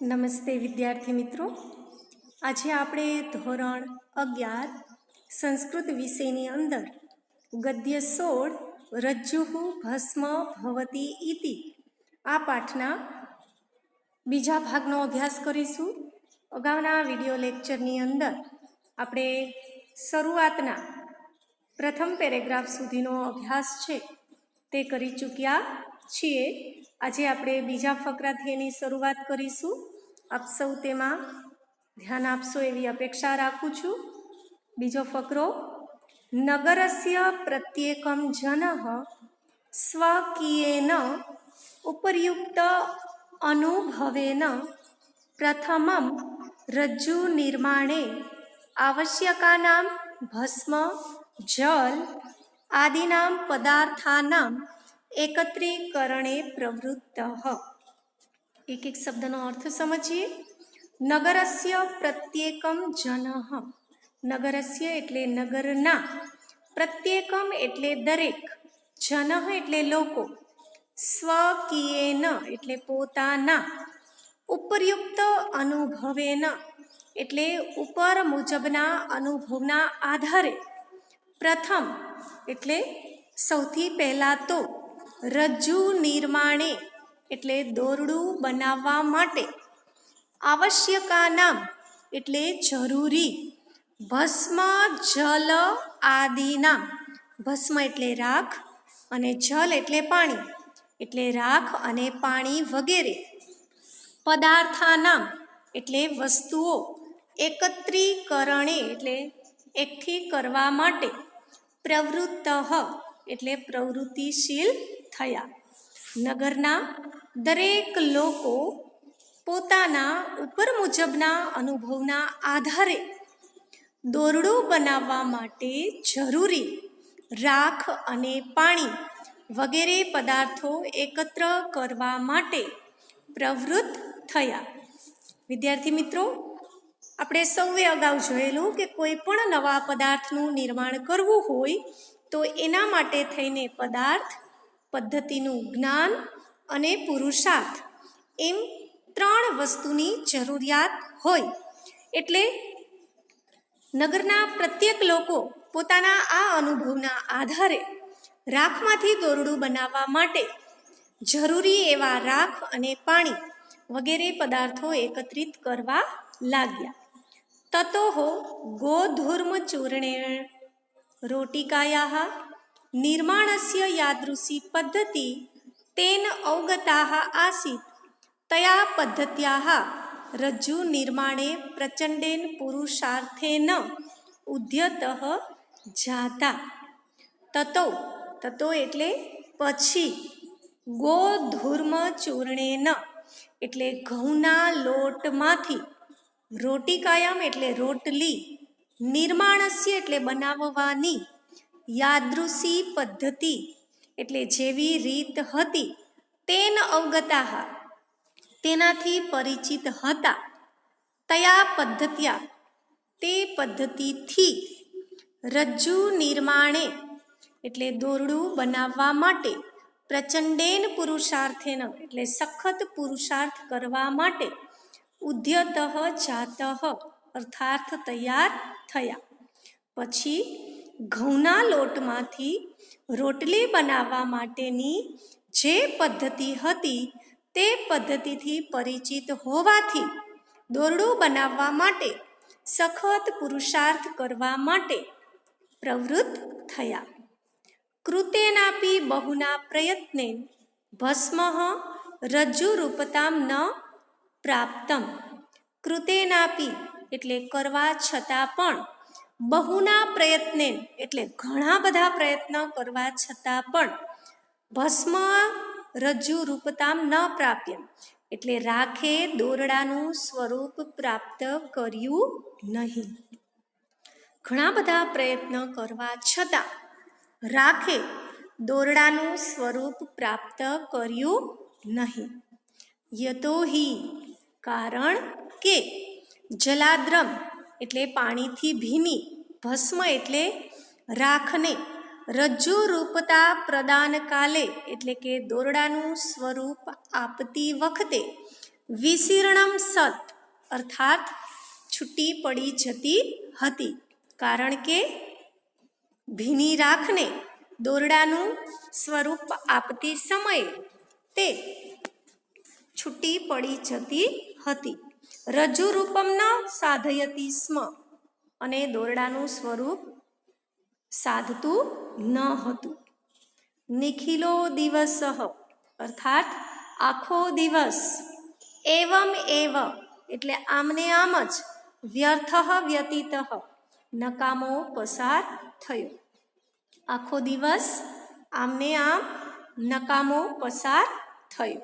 નમસ્તે વિદ્યાર્થી મિત્રો. આજે આપણે ધોરણ અગિયાર સંસ્કૃત વિષયની અંદર ગદ્ય સોળ રજ્જુ ભસ્મ ભવતી ઇતિ આ પાઠના બીજા ભાગનો અભ્યાસ કરીશું. અગાઉના વિડિયો લેક્ચરની અંદર આપણે શરૂઆતના પ્રથમ પેરેગ્રાફ સુધીનો અભ્યાસ છે તે કરી ચૂક્યા છીએ. આજે આપણે બીજા ફકરાથી એની શરૂઆત કરીશું. આપ સૌ તેમાં ધ્યાન આપશો એવી અપેક્ષા રાખું છું. બીજો ફકરો, નગરસ્ય પ્રત્યેકમ જન સ્વકીયેન ઉપરયુક્ત અનુભવેન પ્રથમમ રજ્જુ નિર્માણે આવશ્યકાનામ ભસ્મ, જલ આદિનામ પદાર્થાનામ એકત્રીકરણે પ્રવૃત્ત. એક એક શબ્દનો અર્થ સમજીએ. નગરસ્ય પ્રત્યેકમ જન. નગરસ્ય એટલે નગરના. પ્રત્યેકમ એટલે દરેક. જન એટલે લોકો. સ્વકીયેન એટલે પોતાના. ઉપરયુક્ત અનુભવેન એટલે ઉપર મુજબના અનુભવના આધારે. પ્રથમ એટલે સૌથી પહેલાં તો. રજ્જુ નિર્માણે એટલે દોરડું બનાવવા માટે. આવશ્યકાનામ એટલે જરૂરી. ભસ્મ, જલ આદિનામ. ભસ્મ એટલે રાખ અને જલ એટલે પાણી. એટલે રાખ અને પાણી વગેરે. પદાર્થાનામ એટલે વસ્તુઓ એકત્રીકરણે એટલે એકઠી કરવા માટે. પ્રવૃત્ત એટલે પ્રવૃત્તિશીલ થયા. નગરના દરેક લોકો પોતાના ઉપર મુજબના અનુભવના આધારે દોરડું બનાવવા માટે જરૂરી રાખ અને પાણી વગેરે પદાર્થો એકત્ર કરવા માટે પ્રવૃત્ત થયા. વિદ્યાર્થી મિત્રો, આપણે સૌએ અગાઉ જોયેલું કે કોઈ પણ નવા પદાર્થનું નિર્માણ કરવું હોય તો એના માટે થઈને પદાર્થ પદ્ધતિનું જ્ઞાન અને પુરુષાર્થ એમ ત્રણ વસ્તુની જરૂરિયાત હોય. એટલે નગરના પ્રત્યેક લોકો પોતાના આ અનુભવના આધારે રાખમાંથી દોરડું બનાવવા માટે જરૂરી એવા રાખ અને પાણી વગેરે પદાર્થો એકત્રિત કરવા લાગ્યા. તતો ગોધૂર્મ ચૂર્ણે રોટિકાયા નિર્માણસ્ય યાદૃશી પદ્ધતિ તેન અવગતા આસીત તયા પદ્ધત્યા રજ્જુ નિર્માણે પ્રચંડેન પુરુષાર્થેન ઉદ્યત જાતા તતો તતો એટલે પછી ગોધૂર્મ ચૂર્ણેન એટલે ઘઉંના લોટમાંથી રોટિકાયામ એટલે રોટલી નિર્માણસ્ય એટલે બનાવવાની યાદૃશી પદ્ધતિ એટલે જેવી રીત હતી તેન અવગતા તેનાથી પરિચિત હતા. તયા પદ્ધત્યા. તે પદ્ધતિથી રજ્જુ નિર્માણે એટલે દોરડું બનાવવા માટે પ્રચંડેન પુરુષાર્થેન એટલે સખત પુરુષાર્થ કરવા માટે ઉદ્યત જાત અર્થાર્થ તૈયાર થયા. પછી ઘઉંના લોટમાંથી રોટલી બનાવવા માટેની જે પદ્ધતિ હતી તે પદ્ધતિથી પરિચિત હોવાથી દોરડું બનાવવા માટે, સખત પુરુષાર્થ કરવા માટે પ્રવૃત્ત થયા. કૃતેનાપી બહુના પ્રયત્ને ભસ્મ રજ્જુરૂપતામ ન પ્રાપ્તમ. કૃતેનાપી એટલે કરવા છતાં પણ બહુના પ્રયત્ને એટલે ઘણા બધા પ્રયત્ન કરવા છતાં પણ ભસ્મ રજ્જુ રૂપતામ ન પ્રાપ્ય. એટલે રાખે દોરડાનું સ્વરૂપ પ્રાપ્ત કર્યું નહીં. ઘણા બધા પ્રયત્ન કરવા છતાં રાખે દોરડાનું સ્વરૂપ પ્રાપ્ત કર્યું નહીં. યતોહિ કારણ કે જલાદ્રમ એટલે પાણીથી ભીની, ભસ્મ એટલે રાખને, રજ્જુ રૂપતા પ્રદાન કાલે એટલે કે દોરડાનું સ્વરૂપ આપતી વખતે વિશીર્ણમ સત અર્થાત છૂટી પડી જતી હતી. કારણ કે ભીની રાખને દોરડાનું સ્વરૂપ આપતી સમયે તે છૂટી પડી જતી હતી. રજુ રૂપમ ન સાધયતી સ્મ. અને દોરડાનું સ્વરૂપ સાધતું ન હતું. નિખિલો દિવસ, અર્થાત આખો દિવસ એવમ એવ, એટલે આમને આમ જ વ્યર્થ વ્યતીત, નકામો પસાર થયો. આખો દિવસ આમને આમ નકામો પસાર થયો.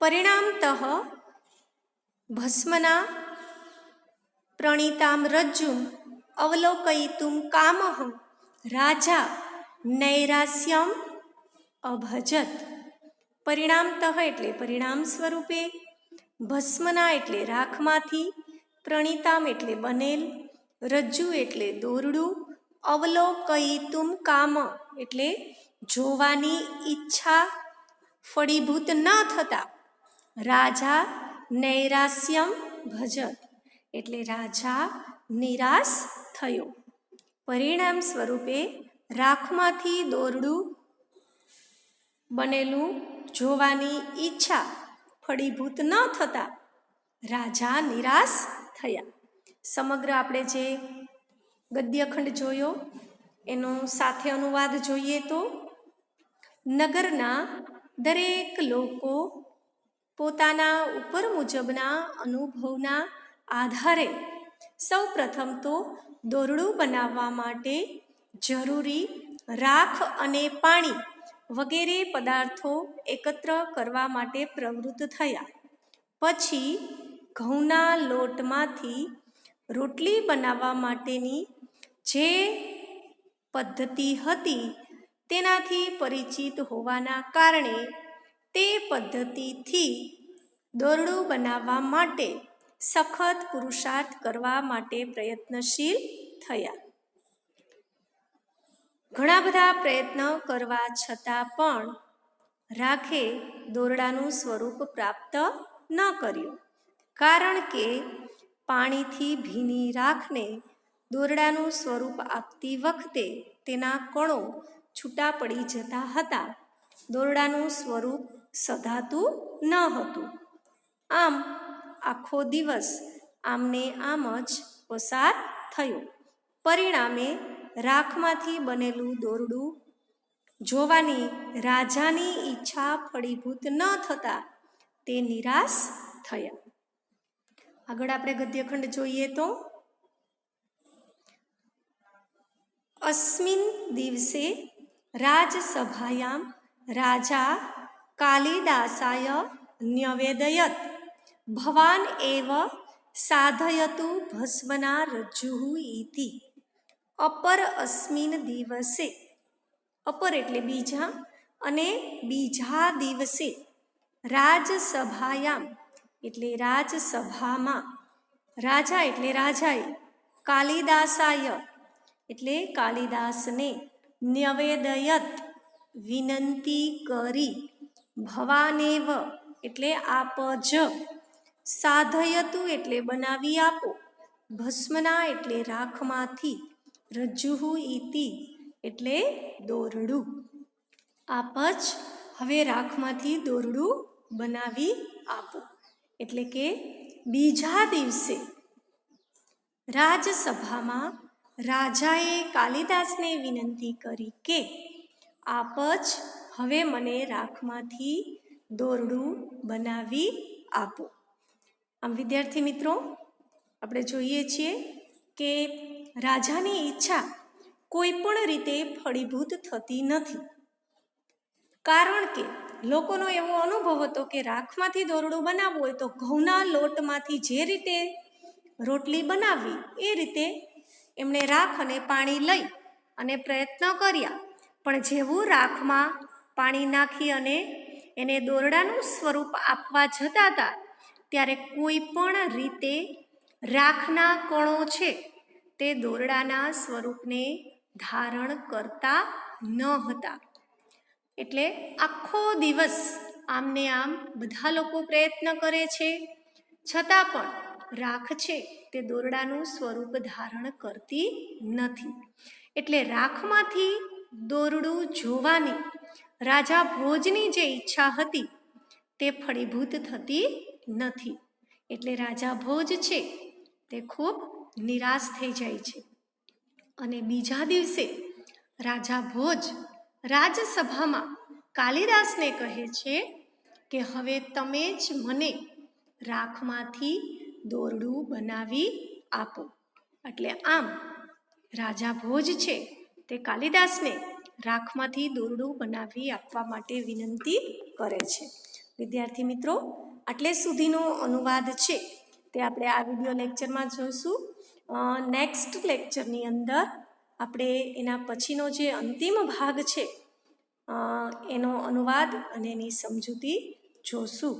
પરિણામતઃ ભસ્મના પ્રણીતામ રજ્જુમ અવલોકયિતુમ કામહ રાજા નૈરાસ્યમ અભજત. પરિણામતઃ એટલે પરિણામ સ્વરૂપે, ભસ્મના એટલે રાખમાંથી, પ્રણીતામ એટલે બનેલ, રજ્જુ એટલે દોરડું, અવલોકયિતુમ કામ એટલે જોવાની ઈચ્છા ફળીભૂત ન થતા, રાજા નૈરાસ્યમ ભજત. એટલે રાજા નિરાશ થયો. પરિણામ સ્વરૂપે રાખમાંથી દોરડું બનેલું જોવાની ઈચ્છા ફળીભૂત ન થતા રાજા નિરાશ થયા. સમગ્ર આપણે જે ગદ્યખંડ જોયો, એનો સાથે અનુવાદ જોઈએ તો, નગરના દરેક લોકો પોતાના ઉપર મુજબના અનુભવના આધારે સૌ પ્રથમ તો દોરડું બનાવવા માટે જરૂરી રાખ અને પાણી વગેરે પદાર્થો એકત્ર કરવા માટે પ્રવૃત્ત થયા. પછી ઘઉંના લોટમાંથી રોટલી બનાવવા માટેની જે પદ્ધતિ હતી તેનાથી પરિચિત હોવાના કારણે તે પદ્ધતિથી દોરડું બનાવવા માટે સખત પુરુષાર્થ કરવા માટે પ્રયત્નશીલ થયા. ઘણા બધા પ્રયત્ન કરવા છતાં પણ રાખે દોરડાનું સ્વરૂપ પ્રાપ્ત ન કર્યું. કારણ કે પાણીથી ભીની રાખને દોરડાનું સ્વરૂપ આપતી વખતે તેના કણો છૂટા પડી જતા હતા. દોરડાનું સ્વરૂપ સધાતું ન હતું. આમ આખો દિવસ આમને આમ જ પસાર થયો. પરિણામે રાખમાંથી બનેલું દોરડું જોવાની રાજાની ઈચ્છા ફળીભૂત ન થતા તે નિરાશ થયા. આગળ આપણે ગદ્યખંડ જોઈએ તો અસ્મિન દિવસે રાજસભાયામ રાજા કાલિદાસાય ન્યવેદયત ભવાન એવ સાધયતુ ભસ્મના રજ્જુ ઇતિ અપર અસ્મિન દિવસે અપર એટલે બીજા અને બીજા દિવસે રાજસભાયામ, એટલે રાજસભામાં, રાજા એટલે રાજાએ, કાલિદાસાય એટલે કાલિદાસને ન્યવેદયત, વિનંતી કરી. ભવાનેવ એટલે આપ જ. સાધયતું એટલે બનાવી આપો. ભસ્મના એટલે રાખમાંથી. રજ્જુ ઇતિ એટલે દોરડું. આપ જ હવે રાખમાંથી દોરડું બનાવી આપો. એટલે કે બીજા દિવસે. રાજસભામાં રાજાએ કાલિદાસને વિનંતી કરી કે આપ જ હવે મને રાખમાંથી દોરડું બનાવી આપો. આમ વિદ્યાર્થી મિત્રો, આપણે જોઈએ છીએ કે રાજાની ઈચ્છા કોઈ પણ રીતે ફળીભૂત થતી નથી. કારણ કે લોકોનો એવો અનુભવ હતો કે રાખમાંથી દોરડું બનાવવું હોય તો ઘઉંના લોટમાંથી જે રીતે રોટલી બનાવવી, એ રીતે એમણે રાખ અને પાણી લઈ અને પ્રયત્ન કર્યા. પણ જેવું રાખમાં પાણી નાખી અને એને દોરડાનું સ્વરૂપ આપવા જતા હતા. ત્યારે કોઈ પણ રીતે રાખના કણો છે તે દોરડાના સ્વરૂપને ધારણ કરતા ન હતા. એટલે આખો દિવસ આમને આમ બધા લોકો પ્રયત્ન કરે છે. છતાં પણ રાખ છે તે દોરડાનું સ્વરૂપ ધારણ કરતી નથી. એટલે રાખમાંથી દોરડું જોવાની રાજા ભોજની જે ઈચ્છા હતી, તે ફળીભૂત થતી નથી. એટલે રાજા ભોજ છે, તે ખૂબ નિરાશ થઈ જાય છે. અને બીજા દિવસે રાજા ભોજ રાજસભામાં કાલિદાસને કહે છે કે, હવે તમે જ મને રાખમાંથી દોરડું બનાવી આપો. એટલે આમ રાજા ભોજ છે, તે કાલિદાસને રાખમાંથી દોરડું બનાવી આપવા માટે વિનંતી કરે છે. વિદ્યાર્થી મિત્રો, આટલે સુધીનો અનુવાદ છે. તે આપણે આ વીડિયો લેક્ચરમાં જોઈશું. નેક્સ્ટ લેક્ચરની અંદર આપણે એના પછીનો જે અંતિમ ભાગ છે એનો અનુવાદ અને એની સમજૂતી જોશું.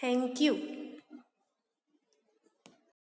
Thank you.